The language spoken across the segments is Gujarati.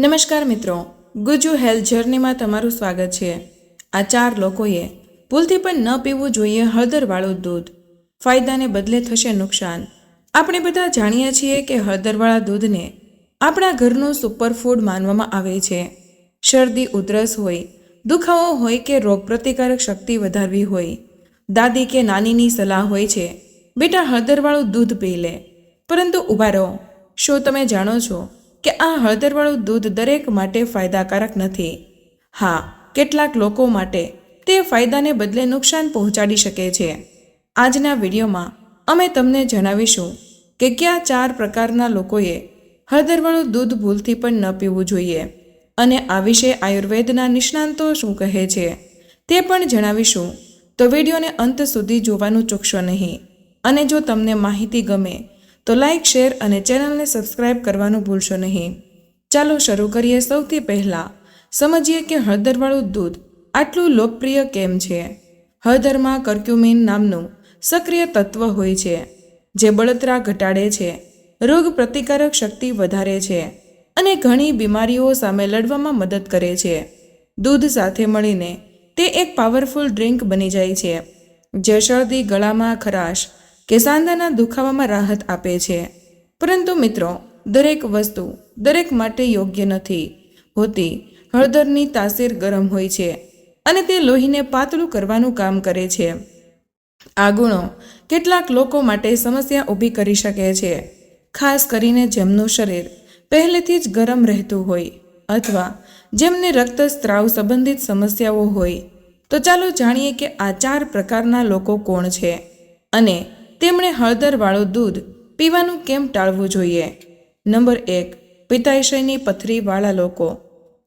નમસ્કાર મિત્રો, ગુજુ હેલ્થ જર્નીમાં તમારું સ્વાગત છે. આ ચાર લોકોએ ભૂલથી પણ ન પીવું જોઈએ હળદરવાળું દૂધ. ફાયદાને બદલે થશે નુકસાન. આપણે બધા જાણીએ છીએ કે હળદરવાળા દૂધને આપણા ઘરનું સુપરફૂડ માનવામાં આવે છે. શરદી, ઉધરસ હોય, દુખાવો હોય કે રોગપ્રતિકારક શક્તિ વધારવી હોય, દાદી કે નાનીની સલાહ હોય છે, બેટા, હળદરવાળું દૂધ પી લે. પરંતુ ઊભા રહો. શું તમે જાણો છો કે આ હળદરવાળું દૂધ દરેક માટે ફાયદાકારક નથી. હા, કેટલાક લોકો માટે તે ફાયદાને બદલે નુકસાન પહોંચાડી શકે છે. આજના વિડીયોમાં અમે તમને જણાવીશું કે કયા ચાર પ્રકારના લોકોએ હળદરવાળું દૂધ ભૂલથી પણ ન પીવું જોઈએ અને આ વિશે આયુર્વેદના નિષ્ણાંતો શું કહે છે તે પણ જણાવીશું. તો વિડીયોને અંત સુધી જોવાનું ચૂકશો નહીં. અને જો તમને માહિતી ગમે તો લાઇક શેર અને ચેનલને સબસ્ક્રાઇબ કરવાનું ભૂલશો નહીં. ચાલો શરૂ કરીએ સૌથી પહેલાં. સમજીએ કે હળદરવાળું દૂધ આટલું લોકપ્રિય કેમ છે? હળદરમાં કર્ક્યુમિન નામનું સક્રિય તત્વ હોય છે, જે બળતરા ઘટાડે છે, રોગ પ્રતિકારક શક્તિ વધારે છે અને ઘણી બીમારીઓ સામે લડવામાં મદદ કરે છે. દૂધ સાથે મળીને તે એક પાવરફુલ ડ્રિંક બની જાય છે, જે શરદી, ગળામાં ખરાશ કે સાંધાના દુખાવામાં રાહત આપે છે. પરંતુ મિત્રો, દરેક વસ્તુ, દરેક માટે યોગ્ય નથી. હોતી, હળદરની તાસીર ગરમ હોય છે અને તે લોહીને પાતળું કરવાનું કામ કરે છે. આ ગુણો કેટલાક લોકો માટે સમસ્યા ઊભી કરી શકે છે. ખાસ કરીને જેમનું શરીર પહેલેથી જ ગરમ રહેતું હોય અથવા જેમને રક્તસ્ત્રાવ સંબંધિત સમસ્યાઓ હોય. તો ચાલો જાણીએ કે આ ચાર પ્રકારના લોકો કોણ છે અને તેમણે હળદરવાળું દૂધ પીવાનું કેમ ટાળવું જોઈએ? નંબર એક, પિત્તાશયની પથરીવાળા લોકો.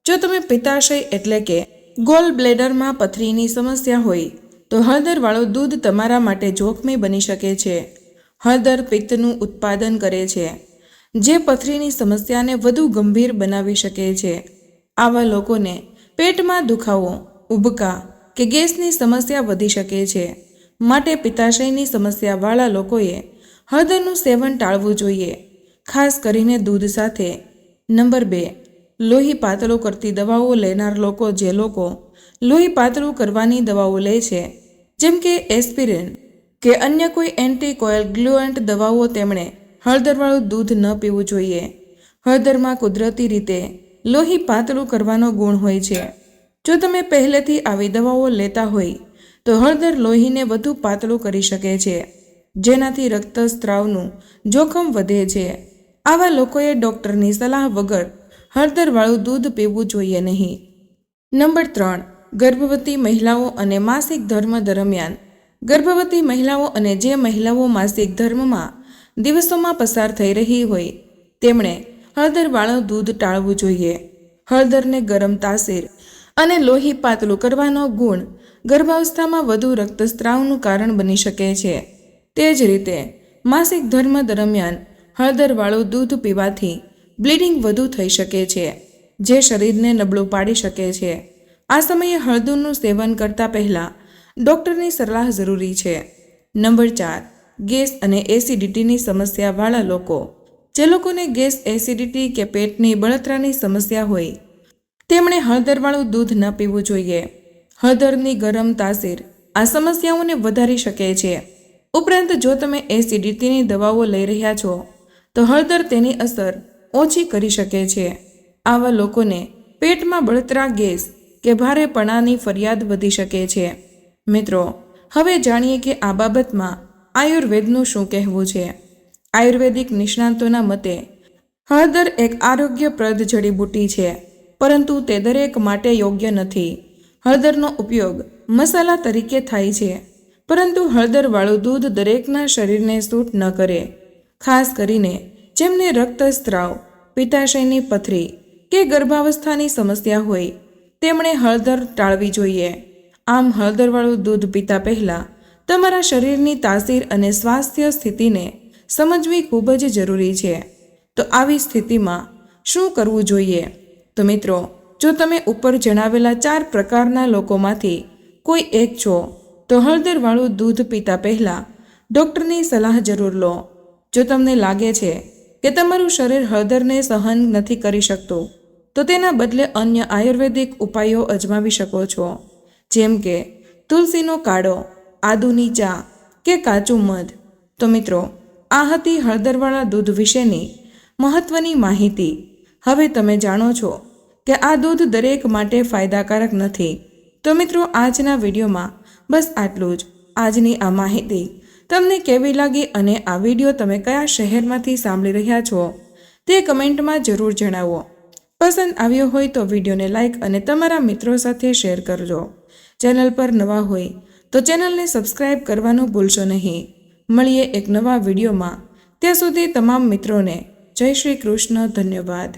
જો તમે પિત્તાશય એટલે કે ગોલ બ્લેડરમાં પથરીની સમસ્યા હોય, તો હળદરવાળું દૂધ તમારા માટે જોખમી બની શકે છે. હળદર પિત્તનું ઉત્પાદન કરે છે, જે પથરીની સમસ્યાને વધુ ગંભીર બનાવી શકે છે. આવા લોકોને પેટમાં દુખાવો, ઉબકા કે ગેસની સમસ્યા વધી શકે છે. માટે પિત્તાશયની સમસ્યાવાળા લોકોએ હળદરનું સેવન ટાળવું જોઈએ. ખાસ કરીને દૂધ સાથે. નંબર બે, લોહી પાતળું કરતી દવાઓ લેનાર લોકો જે લોકો લોહી પાતળું કરવાની દવાઓ લે છે, જેમ કે એસ્પિરિન કે અન્ય કોઈ એન્ટીકોયલ ગ્લુઅન્ટ દવાઓ તેમણે હળદરવાળું દૂધ ન પીવું જોઈએ. હળદરમાં કુદરતી રીતે લોહી પાતળું કરવાનો ગુણ હોય છે. જો તમે પહેલેથી આવી દવાઓ લેતા હોય તો હળદર લોહીને વધુ પાતળું કરી શકે છે, જેનાથી રક્તસ્ત્રાવનું જોખમ વધે છે. આવા લોકોએ ડૉક્ટરની સલાહ વગર હળદરવાળું દૂધ પીવું જોઈએ નહીં. નંબર ત્રણ, ગર્ભવતી મહિલાઓ અને માસિક ધર્મ દરમિયાન. ગર્ભવતી મહિલાઓ અને જે મહિલાઓ માસિક ધર્મમાં દિવસોમાં પસાર થઈ રહી હોય, તેમણે હળદરવાળું દૂધ ટાળવું જોઈએ. હળદરને ગરમ તાસીર અને લોહી પાતળું કરવાનો ગુણ ગર્ભાવસ્થામાં વધુ રક્તસ્ત્રાવનું કારણ બની શકે છે. તે જ રીતે, માસિક ધર્મ દરમિયાન હળદરવાળું દૂધ પીવાથી બ્લીડિંગ વધુ થઈ શકે છે, જે શરીરને નબળું પાડી શકે છે. આ સમયે હળદરનું સેવન કરતા પહેલાં ડૉક્ટરની સલાહ જરૂરી છે. નંબર ચાર, ગેસ અને એસિડિટીની સમસ્યાવાળા લોકો. જે લોકોને ગેસ, એસિડિટી કે પેટની બળતરાની સમસ્યા હોય તેમણે હળદરવાળું દૂધ ન પીવું જોઈએ. હળદરની ગરમ તાસીર આ સમસ્યાઓને વધારી શકે છે. ઉપરાંત જો તમે એસિડિટીની દવાઓ લઈ રહ્યા છો, તો હળદર તેની અસર ઓછી કરી શકે છે. આવા લોકોને પેટમાં બળતરા ગેસ કે ભારેપણાની ફરિયાદ વધી શકે છે. મિત્રો, હવે જાણીએ કે આ બાબતમાં આયુર્વેદનું શું કહેવું છે? આયુર્વેદિક નિષ્ણાંતોના મતે, હળદર એક આરોગ્યપ્રદ જડીબુટ્ટી છે. પરંતુ તે દરેક માટે યોગ્ય નથી. હળદરનો ઉપયોગ મસાલા તરીકે થાય છે. પરંતુ હળદરવાળું દૂધ દરેકના શરીરને સૂટ ન કરે. ખાસ કરીને જેમને રક્તસ્ત્રાવ, પિત્તાશયની પથરી કે ગર્ભાવસ્થાની સમસ્યા હોય, તેમણે હળદર ટાળવી જોઈએ. આમ હળદરવાળું દૂધ પીતા પહેલાં તમારા શરીરની તાસીર અને સ્વાસ્થ્ય સ્થિતિને સમજવી ખૂબ જ જરૂરી છે. તો આવી સ્થિતિમાં શું કરવું જોઈએ? તો મિત્રો, જો તમે ઉપર જણાવેલા ચાર પ્રકારના લોકોમાંથી કોઈ એક છો, તો હળદરવાળું દૂધ પીતા પહેલાં ડૉક્ટરની સલાહ જરૂર લો. જો તમને લાગે છે કે તમારું શરીર હળદરને સહન નથી કરી શકતું, તો તેના બદલે અન્ય આયુર્વેદિક ઉપાયો અજમાવી શકો છો. જેમ કે, તુલસીનો કાળો, આદુની ચા કે કાચું મધ. તો મિત્રો, આ હતી હળદરવાળા દૂધ વિશેની મહત્ત્વની માહિતી. હવે તમે જાણો છો કે આ દૂધ દરેક માટે ફાયદાકારક નથી. તો મિત્રો, આજના વિડીયોમાં બસ આટલું જ. આજની આ માહિતી તમને કેવી લાગી અને આ વીડિયો તમે કયા શહેરમાંથી સાંભળી રહ્યા છો તે કમેન્ટમાં જરૂર જણાવો. પસંદ આવ્યો હોય તો વિડીયોને લાઇક અને તમારા મિત્રો સાથે શેર કરજો. ચેનલ પર નવા હોય તો ચેનલને સબસ્ક્રાઇબ કરવાનું ભૂલશો નહીં. મળીએ એક નવા વિડીયોમાં. ત્યાં સુધી તમામ મિત્રોને જય શ્રી કૃષ્ણ, ધન્યવાદ.